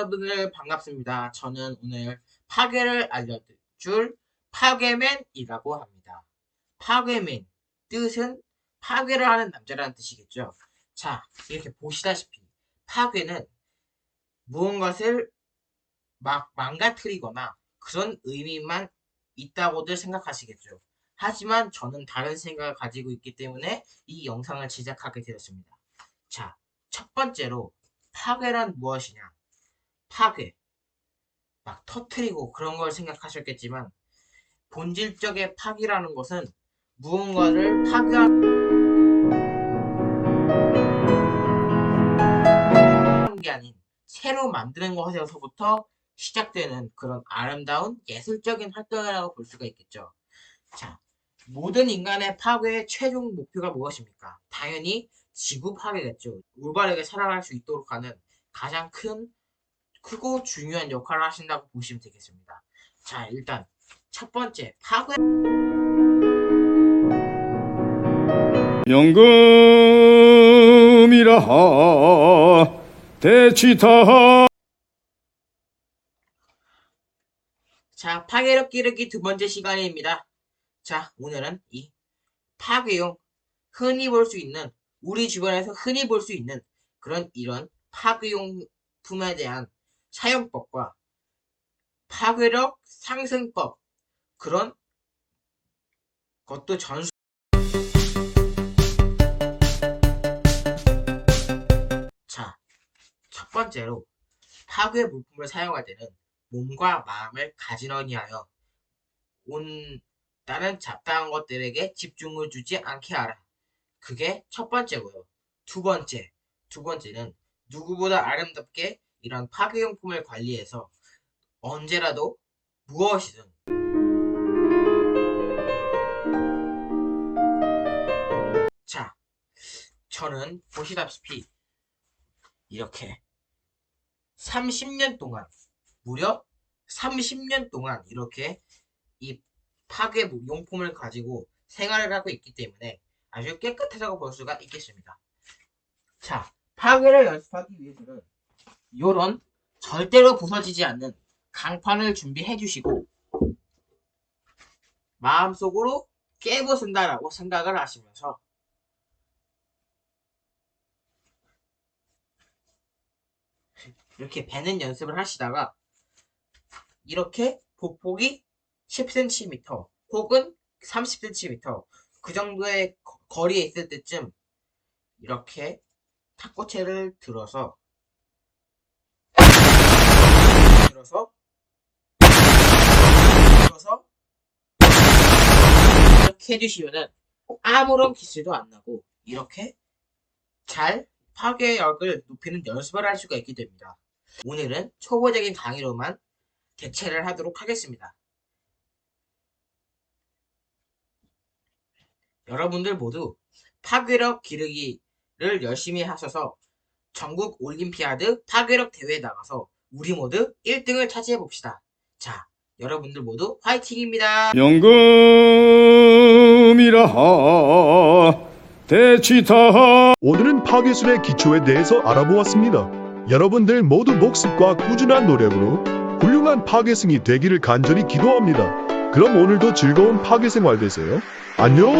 여러분들 반갑습니다. 저는 오늘 파괴를 알려줄 파괴맨이라고 합니다. 파괴맨 뜻은 파괴를 하는 남자라는 뜻이겠죠. 자, 이렇게 보시다시피 파괴는 무언가를 막 망가뜨리거나 그런 의미만 있다고들 생각하시겠죠. 하지만 저는 다른 생각을 가지고 있기 때문에 이 영상을 제작하게 되었습니다. 자, 첫 번째로 파괴란 무엇이냐? 파괴. 막 터트리고 그런 걸 생각하셨겠지만 본질적인 파괴라는 것은 무언가를 파괴하는 게 아닌 새로 만드는 것에서부터 시작되는 그런 아름다운 예술적인 활동이라고 볼 수가 있겠죠. 자, 모든 인간의 파괴의 최종 목표가 무엇입니까? 당연히 지구 파괴겠죠. 올바르게 살아갈 수 있도록 하는 가장 큰, 크고 중요한 역할을 하신다고 보시면 되겠습니다. 자, 일단 첫 번째 파괴 연금이라 하 대치타 자, 파괴력 기르기 두 번째 시간입니다. 자, 오늘은 이 파괴용 흔히 볼 수 있는 우리 주변에서 흔히 볼 수 있는 그런 이런 파괴용품에 대한 사용법과 파괴력 상승법 그런 것도 전수 자, 첫 번째로 파괴 물품을 사용할 때는 몸과 마음을 가지런히 하여 온 다른 잡다한 것들에게 집중을 주지 않게 하라. 그게 첫 번째고요. 두 번째, 두 번째는 누구보다 아름답게 이런 파괴용품을 관리해서 언제라도 무엇이든 자, 저는 보시다시피 이렇게 30년 동안 무려 30년 동안 이렇게 이 파괴 용품을 가지고 생활을 하고 있기 때문에 아주 깨끗하다고 볼 수가 있겠습니다. 자, 파괴를 연습하기 위해서는 요런 절대로 부서지지 않는 강판을 준비해 주시고 마음속으로 깨고 쓴다라고 생각을 하시면서 이렇게 베는 연습을 하시다가 이렇게 보폭이 10cm 혹은 30cm 그 정도의 거- 거리에 있을 때쯤 이렇게 탁구채를 들어서 들어서 들어서 이렇게 해주시면은 아무런 기술도 안 나고 이렇게 잘 파괴력을 높이는 연습을 할 수가 있게 됩니다. 오늘은 초보적인 강의로만 대체를 하도록 하겠습니다. 여러분들 모두 파괴력 기르기를 열심히 하셔서 전국 올림피아드 파괴력 대회에 나가서 우리 모두 1등을 차지해 봅시다. 자, 여러분들 모두 화이팅입니다. 연금이라 하 대치타 오늘은 파괴술의 기초에 대해서 알아보았습니다. 여러분들 모두 복습과 꾸준한 노력으로 훌륭한 파괴승이 되기를 간절히 기도합니다. 그럼 오늘도 즐거운 파괴 생활 되세요. 안녕!